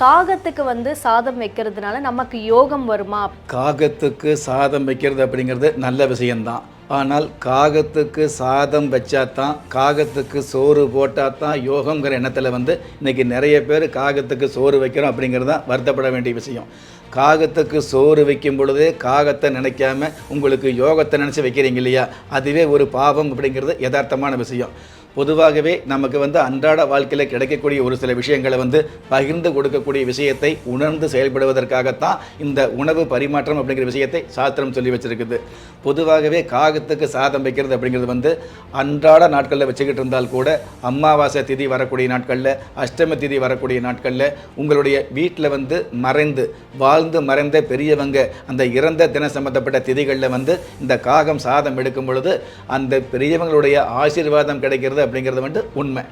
காகத்துக்கு வந்து சாதம் வைக்கிறதுனால நமக்கு யோகம் வருமா? காகத்துக்கு சாதம் வைக்கிறது அப்படிங்கிறது நல்ல விஷயம்தான். ஆனால் காகத்துக்கு சாதம் வச்சா தான் காகத்துக்கு சோறு போட்டால் தான் யோகங்கிற எண்ணத்தில் வந்து இன்றைக்கி நிறைய பேர் காகத்துக்கு சோறு வைக்கிறோம் அப்படிங்கிறது தான் வருத்தப்பட வேண்டிய விஷயம். காகத்துக்கு சோறு வைக்கும் பொழுதே காகத்தை நினைக்காம உங்களுக்கு யோகத்தை நினச்சி வைக்கிறீங்க இல்லையா? அதுவே ஒரு பாவம் அப்படிங்கிறது யதார்த்தமான விஷயம். பொதுவாகவே நமக்கு வந்து அன்றாட வாழ்க்கையில் கிடைக்கக்கூடிய ஒரு சில விஷயங்களை வந்து பகிர்ந்து கொடுக்கக்கூடிய விஷயத்தை உணர்ந்து செயல்படுவதற்காகத்தான் இந்த உணவு பரிமாற்றம் அப்படிங்கிற விஷயத்தை சாஸ்திரம் சொல்லி வச்சிருக்குது. பொதுவாகவே காகத்துக்கு சாதம் வைக்கிறது அப்படிங்கிறது வந்து அன்றாட நாட்களில் வச்சுக்கிட்டு இருந்தால் கூட அமாவாசை திதி வரக்கூடிய நாட்களில் அஷ்டமி திதி வரக்கூடிய நாட்களில் உங்களுடைய வீட்டில் வந்து மறைந்து வாழ்ந்து மறைந்த பெரியவங்க அந்த இறந்த தின சம்பந்தப்பட்ட திதிகளில் வந்து இந்த காகம் சாதம் எடுக்கும் பொழுது அந்த பெரியவங்களுடைய ஆசீர்வாதம் கிடைக்கிறது அப்படிங்கிறது வந்து உண்மை.